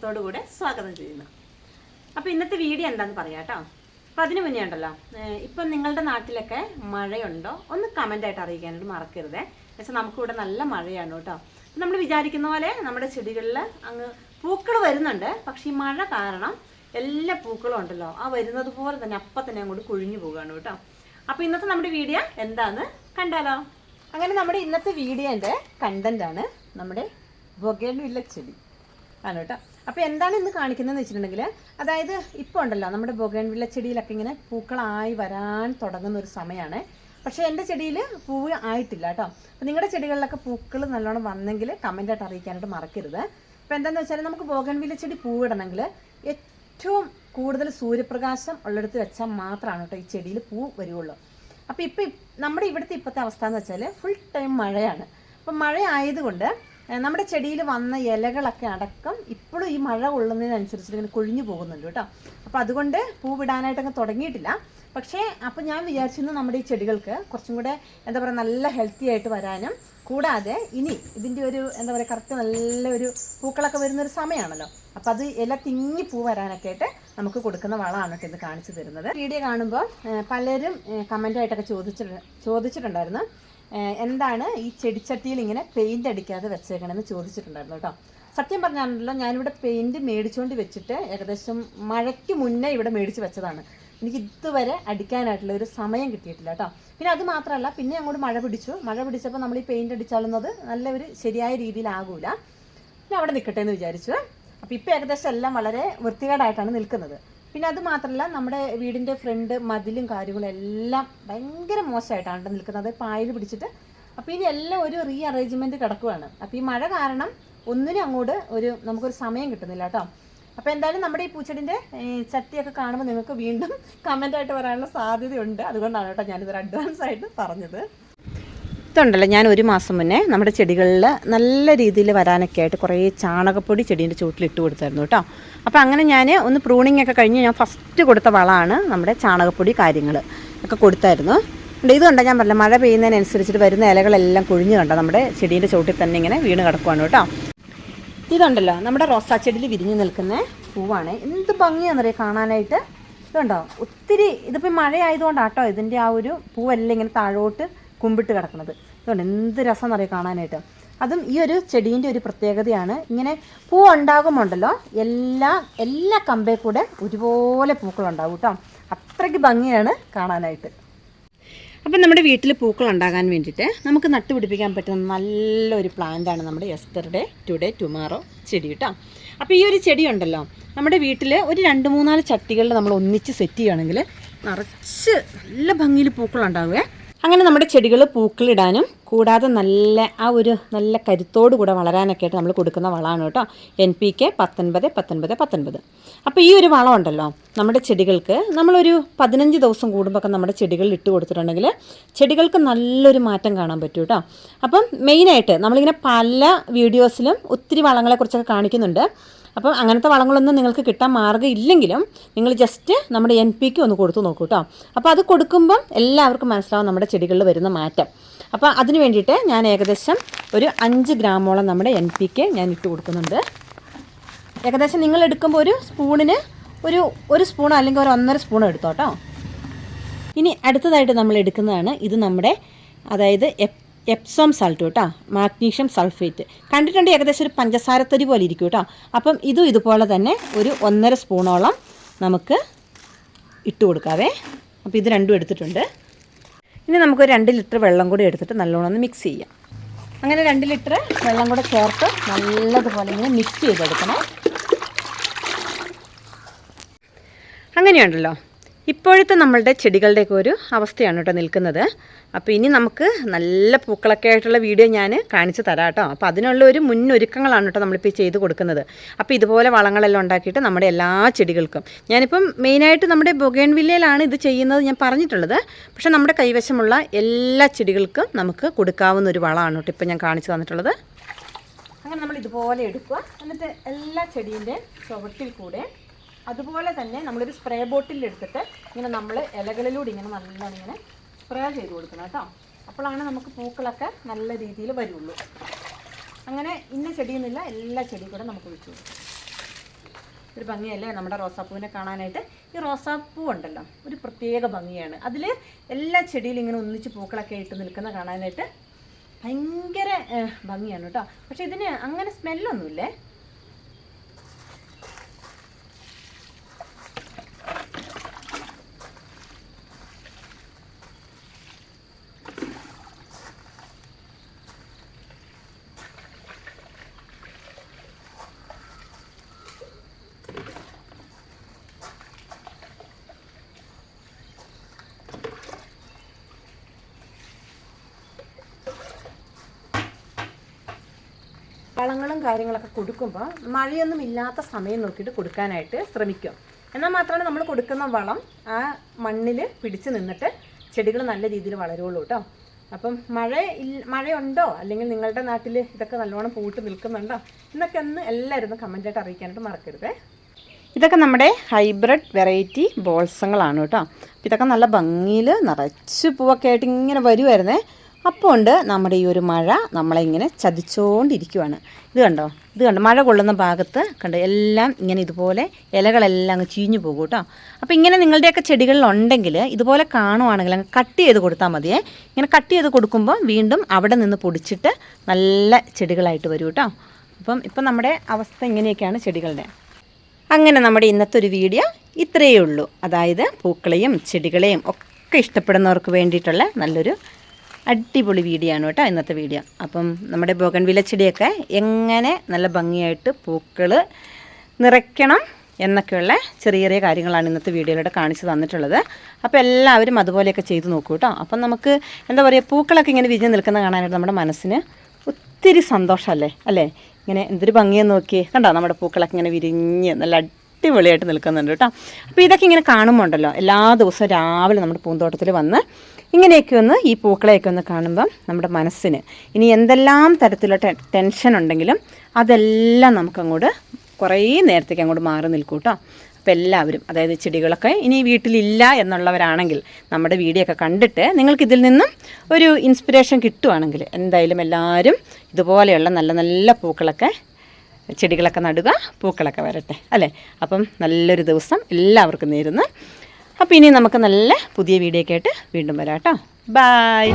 സ്നേഹത്തോടു കൂടെ സ്വാഗതം ചെയ്യുന്നു. അപ്പോൾ ഇന്നത്തെ വീഡിയോ എന്താന്ന് പറയാം കേട്ടോ അപ്പോൾ അതിന് മുന്നേ ഉണ്ടല്ലോ ഇപ്പം നിങ്ങളുടെ നാട്ടിലൊക്കെ മഴയുണ്ടോ? ഒന്ന് കമന്റ് ആയിട്ട് അറിയിക്കാനായിട്ട് മറക്കരുതേ. പക്ഷെ നമുക്കിവിടെ നല്ല മഴയാണ് കേട്ടോ നമ്മൾ വിചാരിക്കുന്ന പോലെ നമ്മുടെ ചെടികളിൽ അങ്ങ് പൂക്കൾ വരുന്നുണ്ട്. പക്ഷേ ഈ മഴ കാരണം എല്ലാ പൂക്കളും ഉണ്ടല്ലോ ആ വരുന്നത് പോലെ തന്നെ അപ്പം തന്നെ അങ്ങോട്ട് കുഴിഞ്ഞു പോവുകയാണ് കേട്ടോ അപ്പോൾ ഇന്നത്തെ നമ്മുടെ വീഡിയോ എന്താന്ന് കണ്ടാലോ? അങ്ങനെ നമ്മുടെ ഇന്നത്തെ വീഡിയോന്റെ കണ്ടന്റാണ് നമ്മുടെ ബൊഗേൻവില്ല ചെടി. ആണ് കേട്ടോ അപ്പോൾ എന്താണ് ഇന്ന് കാണിക്കുന്നതെന്ന് വെച്ചിട്ടുണ്ടെങ്കിൽ അതായത് ഇപ്പോൾ ഉണ്ടല്ലോ നമ്മുടെ ബൊഗൻവില്ല ചെടിയിലൊക്കെ ഇങ്ങനെ പൂക്കളായി വരാൻ തുടങ്ങുന്ന ഒരു സമയമാണ് പക്ഷേ എന്റെ ചെടിയിൽ പൂവ് ആയിട്ടില്ല കേട്ടോ. അപ്പോൾ നിങ്ങളുടെ ചെടികളിലൊക്കെ പൂക്കൾ നല്ലോണം വന്നെങ്കിൽ കമന്റായിട്ട് അറിയിക്കാനായിട്ട് മറക്കരുത്. അപ്പോൾ എന്താണെന്ന് വെച്ചാൽ നമുക്ക് ബോഗൻവില്ല ചെടി പൂവിടണമെങ്കിൽ ഏറ്റവും കൂടുതൽ സൂര്യപ്രകാശം ഉള്ളിടത്ത് വെച്ചാൽ മാത്രമാണ് കേട്ടോ ഈ ചെടിയിൽ പൂ വരുള്ളൂ അപ്പോൾ ഇപ്പോൾ നമ്മുടെ ഇവിടുത്തെ ഇപ്പോഴത്തെ അവസ്ഥ എന്ന് വെച്ചാൽ ഫുൾ ടൈം മഴയാണ്. അപ്പം മഴ ആയതുകൊണ്ട് നമ്മുടെ ചെടിയിൽ വന്ന ഇലകളൊക്കെ അടക്കം ഇപ്പോഴും ഈ മഴ കൊള്ളുന്നതിനനുസരിച്ച് ഇങ്ങനെ കൊഴിഞ്ഞു പോകുന്നുണ്ട് കേട്ടോ. അപ്പോൾ അതുകൊണ്ട് പൂ വിടാനായിട്ടൊക്കെ തുടങ്ങിയിട്ടില്ല. പക്ഷേ അപ്പോൾ ഞാൻ വിചാരിച്ചിരുന്നു നമ്മുടെ ഈ ചെടികൾക്ക് കുറച്ചും കൂടെ എന്താ പറയുക നല്ല ഹെൽത്തി ആയിട്ട് വരാനും കൂടാതെ ഇനി ഇതിന്റെ ഒരു എന്താ പറയുക കറക്റ്റ് നല്ല ഒരു പൂക്കളൊക്കെ വരുന്നൊരു സമയമാണല്ലോ അപ്പോൾ അത് ഇല തിങ്ങി പൂ വരാനൊക്കെ ആയിട്ട് നമുക്ക് കൊടുക്കുന്ന വളമാണ് കേട്ടോ കാണിച്ചു തരുന്നത്. വീഡിയോ കാണുമ്പോൾ പലരും കമന്റായിട്ടൊക്കെ ചോദിച്ചിട്ട് ചോദിച്ചിട്ടുണ്ടായിരുന്നു. എന്താണ് ഈ ചെടിച്ചട്ടിയിൽ ഇങ്ങനെ പെയിന്റ് അടിക്കാതെ വെച്ചേക്കണമെന്ന് ചോദിച്ചിട്ടുണ്ടായിരുന്നു കേട്ടോ. സത്യം പറഞ്ഞാണല്ലോ ഞാനിവിടെ പെയിന്റ് മേടിച്ചുകൊണ്ട് വെച്ചിട്ട് ഏകദേശം മഴയ്ക്ക് മുന്നേ ഇവിടെ മേടിച്ച് വെച്ചതാണ്. എനിക്ക് ഇതുവരെ അടിക്കാനായിട്ടുള്ള ഒരു സമയം കിട്ടിയിട്ടില്ല കേട്ടോ. പിന്നെ അത് മാത്രമല്ല പിന്നെ അങ്ങോട്ട് മഴ പിടിച്ചു. മഴ പിടിച്ചപ്പോൾ നമ്മൾ ഈ പെയിന്റ് അടിച്ചാലുന്നത് നല്ല ഒരു ശരിയായ രീതിയിലാകൂല. പിന്നെ അവിടെ നിൽക്കട്ടെ എന്ന് വിചാരിച്ചു. അപ്പോൾ ഇപ്പോൾ ഏകദേശം എല്ലാം വളരെ വൃത്തികേടായിട്ടാണ് നിൽക്കുന്നത്. പിന്നെ അത് മാത്രമല്ല നമ്മുടെ വീടിന്റെ ഫ്രണ്ട് മതിലും കാര്യങ്ങളും എല്ലാം ഭയങ്കര മോശമായിട്ടാണ് ട്ടോ നിൽക്കുന്നത്. പായൽ പിടിച്ചിട്ട്. അപ്പോൾ ഇനി എല്ലാം ഒരു റീ അറേഞ്ച്മെന്റ് കിടക്കുവാണ്. അപ്പോൾ ഈ മഴ കാരണം ഒന്നിനും അങ്ങോട്ട് ഒരു നമുക്കൊരു സമയം കിട്ടുന്നില്ല കേട്ടോ. അപ്പോൾ എന്തായാലും നമ്മുടെ ഈ പൂച്ചെടിന്റെ ചട്ടിയൊക്കെ കാണുമ്പോൾ നിങ്ങൾക്ക് വീണ്ടും കമന്റായിട്ട് വരാനുള്ള സാധ്യതയുണ്ട്. അതുകൊണ്ടാണ് കേട്ടോ ഞാനിതൊരു അഡ്വാൻസ് ആയിട്ട് പറഞ്ഞത്. ഇതുണ്ടല്ലോ ഞാൻ ഒരു മാസം മുന്നേ നമ്മുടെ ചെടികളിൽ നല്ല രീതിയിൽ വരാനൊക്കെ ആയിട്ട് കുറേ ചാണകപ്പൊടി ചെടീന്റെ ചുവട്ടിൽ ഇട്ട് കൊടുത്തായിരുന്നു കേട്ടോ. അപ്പോൾ അങ്ങനെ ഞാൻ ഒന്ന് പ്രൂണിംഗ് ഒക്കെ കഴിഞ്ഞ് ഞാൻ ഫസ്റ്റ് കൊടുത്ത വളമാണ് നമ്മുടെ ചാണകപ്പൊടി കാര്യങ്ങൾ ഒക്കെ കൊടുത്തായിരുന്നു. ഉണ്ട് ഇതുകൊണ്ടാണ് ഞാൻ പറഞ്ഞില്ല മഴ പെയ്യുന്നതിനനുസരിച്ചിട്ട് വരുന്ന ഇലകളെല്ലാം കുഴിഞ്ഞു കണ്ടോ നമ്മുടെ ചെടീന്റെ ചുവട്ടിൽ തന്നെ ഇങ്ങനെ വീണ് കിടക്കുവാണ് കേട്ടോ. ഇതുണ്ടല്ലോ നമ്മുടെ റോസാ ചെടിയിൽ വിരിഞ്ഞ് നിൽക്കുന്ന പൂവാണ്. എന്ത് ഭംഗിയാണെന്നറിയാം കാണാനായിട്ട്? ഇതുണ്ടോ ഒത്തിരി ഇതിപ്പോൾ മഴ ആയതുകൊണ്ടാട്ടോ ഇതിന്റെ ആ ഒരു പൂവെല്ലാം ഇങ്ങനെ താഴോട്ട് കുമ്പിട്ട് കിടക്കുന്നത്. അതുകൊണ്ട് എന്ത് രസമെന്നറിയാം കാണാനായിട്ട്. അതും ഈ ഒരു ചെടീന്റെ ഒരു പ്രത്യേകതയാണ്. ഇങ്ങനെ പൂ ഉണ്ടാകുമുണ്ടല്ലോ എല്ലാ എല്ലാ കമ്പേ കൂടെ ഒരുപോലെ പൂക്കളുണ്ടാവും കേട്ടോ. അത്രയ്ക്ക് ഭംഗിയാണ് കാണാനായിട്ട്. അപ്പം നമ്മുടെ വീട്ടിൽ പൂക്കൾ ഉണ്ടാകാൻ വേണ്ടിയിട്ട് നമുക്ക് നട്ടുപിടിപ്പിക്കാൻ പറ്റുന്ന നല്ലൊരു പ്ലാന്റാണ് നമ്മുടെ എസ്റ്റർഡേ ടുഡേ ടുമാറോ ചെടി കേട്ടോ. അപ്പോൾ ഈ ഒരു ചെടി ഉണ്ടല്ലോ നമ്മുടെ വീട്ടിൽ ഒരു രണ്ട് മൂന്നാൽ ചട്ടികളിൽ നമ്മൾ ഒന്നിച്ച് സെറ്റ് ചെയ്യുകയാണെങ്കിൽ നിറച്ച് നല്ല ഭംഗിയിൽ പൂക്കളുണ്ടാവുകയെ അങ്ങനെ നമ്മുടെ ചെടികൾ പൂക്കളിടാനും കൂടാതെ നല്ല ആ ഒരു നല്ല കരുത്തോടു കൂടെ വളരാനൊക്കെ ആയിട്ട് നമ്മൾ കൊടുക്കുന്ന വളമാണ് കേട്ടോ. എൻ പി കെ പത്തൊൻപത് പത്തൊൻപത് പത്തൊൻപത്. അപ്പോൾ ഈ ഒരു വളം ഉണ്ടല്ലോ നമ്മുടെ ചെടികൾക്ക് നമ്മളൊരു പതിനഞ്ച് ദിവസം കൂടുമ്പോൾ ഒക്കെ നമ്മുടെ ചെടികളിൽ ഇട്ട് കൊടുത്തിട്ടുണ്ടെങ്കിൽ ചെടികൾക്ക് നല്ലൊരു മാറ്റം കാണാൻ പറ്റും കേട്ടോ. അപ്പം മെയിനായിട്ട് നമ്മളിങ്ങനെ പല വീഡിയോസിലും ഒത്തിരി വളങ്ങളെക്കുറിച്ചൊക്കെ കാണിക്കുന്നുണ്ട്. അപ്പം അങ്ങനത്തെ വളങ്ങളൊന്നും നിങ്ങൾക്ക് കിട്ടാൻ മാർഗം ഇല്ലെങ്കിലും നിങ്ങൾ ജസ്റ്റ് നമ്മുടെ എൻ പിക്ക് ഒന്ന് കൊടുത്തു നോക്കൂ കേട്ടോ അപ്പോൾ അത് കൊടുക്കുമ്പം എല്ലാവർക്കും മനസ്സിലാവും നമ്മുടെ ചെടികളിൽ വരുന്ന മാറ്റം. അപ്പോൾ അതിന് വേണ്ടിയിട്ട് ഞാൻ ഏകദേശം ഒരു അഞ്ച് ഗ്രാമോളം നമ്മുടെ എൻ പിക്ക് ഞാൻ ഇട്ട് കൊടുക്കുന്നുണ്ട്. ഏകദേശം നിങ്ങൾ എടുക്കുമ്പോൾ ഒരു സ്പൂണിന് ഒരു ഒരു സ്പൂൺ അല്ലെങ്കിൽ ഒരു ഒന്നര സ്പൂൺ എടുത്തോട്ടോ. ഇനി അടുത്തതായിട്ട് നമ്മൾ എടുക്കുന്നതാണ് ഇത് നമ്മുടെ അതായത് എപ്സോം സൾട്ട് കേട്ടോ. Magnesium sulphate. കണ്ടിട്ടുണ്ട് ഏകദേശം ഒരു പഞ്ചസാരത്തരി പോലെ ഇരിക്കും കേട്ടോ. അപ്പം ഇതും ഇതുപോലെ തന്നെ ഒരു ഒന്നര സ്പൂണോളം നമുക്ക് ഇട്ട് കൊടുക്കാവേ. അപ്പോൾ ഇത് രണ്ടും എടുത്തിട്ടുണ്ട്. ഇനി നമുക്ക് രണ്ട് ലിറ്റർ വെള്ളം കൂടി എടുത്തിട്ട് നല്ലോണം ഒന്ന് മിക്സ് ചെയ്യാം. അങ്ങനെ രണ്ട് ലിറ്റർ വെള്ളം കൂടെ ചേർത്ത് നല്ലതുപോലെ ഇങ്ങനെ മിക്സ് ചെയ്തെടുക്കണം. അങ്ങനെയുണ്ടല്ലോ. ഇപ്പോഴത്തെ നമ്മളുടെ ചെടികളുടെയൊക്കെ ഒരു അവസ്ഥയാണ് കേട്ടോ നിൽക്കുന്നത്. അപ്പോൾ ഇനി നമുക്ക് നല്ല പൂക്കളൊക്കെ ആയിട്ടുള്ള വീഡിയോ ഞാൻ കാണിച്ചു തരാം കേട്ടോ. അപ്പോൾ അതിനുള്ള ഒരു മുന്നൊരുക്കങ്ങളാണ് കേട്ടോ നമ്മളിപ്പോൾ ചെയ്ത് കൊടുക്കുന്നത്. അപ്പോൾ ഇതുപോലെ വളങ്ങളെല്ലാം ഉണ്ടാക്കിയിട്ട് നമ്മുടെ എല്ലാ ചെടികൾക്കും. ഞാനിപ്പം മെയിനായിട്ട് നമ്മുടെ ബൊഗേൺ വില്ലയിലാണ് ഇത് ചെയ്യുന്നത് ഞാൻ പറഞ്ഞിട്ടുള്ളത്. പക്ഷേ നമ്മുടെ കൈവശമുള്ള എല്ലാ ചെടികൾക്കും നമുക്ക് കൊടുക്കാവുന്ന ഒരു വളമാണ് കേട്ടോ ഇപ്പം ഞാൻ കാണിച്ചു തന്നിട്ടുള്ളത്. അങ്ങനെ നമ്മൾ ഇതുപോലെ എടുക്കുക. എന്നിട്ട് എല്ലാ ചെടീന്റെ ചുവട്ടിൽ കൂടെ അതുപോലെ തന്നെ നമ്മളൊരു സ്പ്രേ ബോട്ടിൽ എടുത്തിട്ട് ഇങ്ങനെ നമ്മൾ ഇലകളിലൂടെ ഇങ്ങനെ നല്ലോണം ഇങ്ങനെ സ്പ്രേ ചെയ്ത് കൊടുക്കണം കേട്ടോ. അപ്പോഴാണ് നമുക്ക് പൂക്കളൊക്കെ നല്ല രീതിയിൽ വരുള്ളൂ. അങ്ങനെ ഇന്ന ചെടിയെന്നില്ല എല്ലാ ചെടിയും കൂടെ നമുക്ക് ഒഴിച്ചു കൊടുക്കാം. ഒരു ഭംഗിയല്ലേ? നമ്മുടെ റോസാപ്പൂവിനെ കാണാനായിട്ട്. ഈ റോസാപ്പൂ ഉണ്ടല്ലോ ഒരു പ്രത്യേക ഭംഗിയാണ്. അതിൽ എല്ലാ ചെടിയിലും ഇങ്ങനെ ഒന്നിച്ച് പൂക്കളൊക്കെ ഇട്ട് നിൽക്കുന്ന കാണാനായിട്ട് ഭയങ്കര ഭംഗിയാണ് കേട്ടോ. പക്ഷെ ഇതിന് അങ്ങനെ സ്മെല്ലൊന്നുമില്ലേ വളങ്ങളും കാര്യങ്ങളൊക്കെ കൊടുക്കുമ്പോൾ മഴയൊന്നും ഇല്ലാത്ത സമയം നോക്കിയിട്ട് കൊടുക്കാനായിട്ട് ശ്രമിക്കും എന്നാൽ മാത്രമേ നമ്മൾ കൊടുക്കുന്ന വളം ആ മണ്ണിൽ പിടിച്ചു നിന്നിട്ട് ചെടികൾ നല്ല രീതിയിൽ വളരുള്ളൂ കേട്ടോ അപ്പം മഴ മഴയുണ്ടോ? അല്ലെങ്കിൽ നിങ്ങളുടെ നാട്ടിൽ ഇതൊക്കെ നല്ലോണം പൂട്ട് നിൽക്കുന്നുണ്ടോ? എന്നൊക്കെ ഒന്ന് എല്ലാവരും ഒന്ന് കമന്റായിട്ട് അറിയിക്കാനായിട്ട് മറക്കരുത്. ഇതൊക്കെ നമ്മുടെ ഹൈബ്രിഡ് വെറൈറ്റി ബോൾസങ്ങളാണ് കേട്ടോ ഇതൊക്കെ നല്ല ഭംഗിയിൽ നിറച്ച് പൂവൊക്കെ ആയിട്ട് ഇങ്ങനെ വരുമായിരുന്നേ അപ്പോൾ ഉണ്ട് നമ്മുടെ ഈ ഒരു മഴ നമ്മളെ ഇങ്ങനെ ചതിച്ചുകൊണ്ടിരിക്കുവാണ് ഇത് കണ്ടോ? ഇത് കണ്ടോ? മഴ കൊള്ളുന്ന ഭാഗത്ത് കണ്ടോ? എല്ലാം ഇങ്ങനെ ഇതുപോലെ ഇലകളെല്ലാം അങ്ങ് ചീഞ്ഞു പോകും കേട്ടോ. അപ്പോൾ ഇങ്ങനെ നിങ്ങളുടെയൊക്കെ ചെടികളിലുണ്ടെങ്കിൽ ഇതുപോലെ കാണുവാണെങ്കിൽ അങ്ങ് കട്ട് ചെയ്ത് കൊടുത്താൽ മതിയേ. ഇങ്ങനെ കട്ട് ചെയ്ത് കൊടുക്കുമ്പോൾ വീണ്ടും അവിടെ നിന്ന് പൊടിച്ചിട്ട് നല്ല ചെടികളായിട്ട് വരും കേട്ടോ. അപ്പം ഇപ്പം നമ്മുടെ അവസ്ഥ ഇങ്ങനെയൊക്കെയാണ് ചെടികളുടെ. അങ്ങനെ നമ്മുടെ ഇന്നത്തെ ഒരു വീഡിയോ ഇത്രയേ ഉള്ളൂ. അതായത് പൂക്കളെയും ചെടികളെയും ഒക്കെ ഇഷ്ടപ്പെടുന്നവർക്ക് വേണ്ടിയിട്ടുള്ള നല്ലൊരു അടിപൊളി വീഡിയോ ആണ് കേട്ടോ ഇന്നത്തെ വീഡിയോ. അപ്പം നമ്മുടെ ബോഗൻവില ചെടിയൊക്കെ എങ്ങനെ നല്ല ഭംഗിയായിട്ട് പൂക്കൾ നിറയ്ക്കണം എന്നൊക്കെയുള്ള ചെറിയ ചെറിയ കാര്യങ്ങളാണ് ഇന്നത്തെ വീഡിയോയിലൂടെ കാണിച്ചു തന്നിട്ടുള്ളത്. അപ്പോൾ എല്ലാവരും അതുപോലെയൊക്കെ ചെയ്തു നോക്കൂ കേട്ടോ. അപ്പം നമുക്ക് എന്താ പറയുക പൂക്കളൊക്കെ ഇങ്ങനെ വിരിഞ്ഞ് നിൽക്കുന്ന കാണാനായിട്ട് നമ്മുടെ മനസ്സിന് ഒത്തിരി സന്തോഷമല്ലേ? അല്ലേ? ഇങ്ങനെ എന്തൊരു ഭംഗിയെന്ന് നോക്കിയേ. കണ്ടോ? നമ്മുടെ പൂക്കളൊക്കെ ഇങ്ങനെ വിരിഞ്ഞ് നല്ല അടിപൊളിയായിട്ട് നിൽക്കുന്നുണ്ട് കേട്ടോ. അപ്പോൾ ഇതൊക്കെ ഇങ്ങനെ കാണുമ്പോൾ ഉണ്ടല്ലോ എല്ലാ ദിവസവും രാവിലെ നമ്മുടെ പൂന്തോട്ടത്തിൽ വന്ന് ഇങ്ങനെയൊക്കെ ഒന്ന് ഈ പൂക്കളെയൊക്കെ ഒന്ന് കാണുമ്പം നമ്മുടെ മനസ്സിന് ഇനി എന്തെല്ലാം തരത്തിലുള്ള ടെൻഷൻ ഉണ്ടെങ്കിലും അതെല്ലാം നമുക്കങ്ങോട്ട് കുറേ നേരത്തേക്ക് അങ്ങോട്ട് മാറി നിൽക്കും കേട്ടോ. അപ്പോൾ എല്ലാവരും അതായത് ചെടികളൊക്കെ ഇനി വീട്ടിലില്ല എന്നുള്ളവരാണെങ്കിൽ നമ്മുടെ വീഡിയോ ഒക്കെ കണ്ടിട്ട് നിങ്ങൾക്ക് ഇതിൽ നിന്നും ഒരു ഇൻസ്പിറേഷൻ കിട്ടുവാണെങ്കിൽ എന്തായാലും എല്ലാവരും ഇതുപോലെയുള്ള നല്ല നല്ല പൂക്കളൊക്കെ ചെടികളൊക്കെ നടുക പൂക്കളൊക്കെ വരട്ടെ അല്ലേ? അപ്പം നല്ലൊരു ദിവസം എല്ലാവർക്കും നേരുന്നു. അപ്പോൾ ഇനി നമുക്ക് നല്ല പുതിയ വീഡിയോ ഒക്കെ ആയിട്ട് വീണ്ടും വരാം കേട്ടോ. ബായ്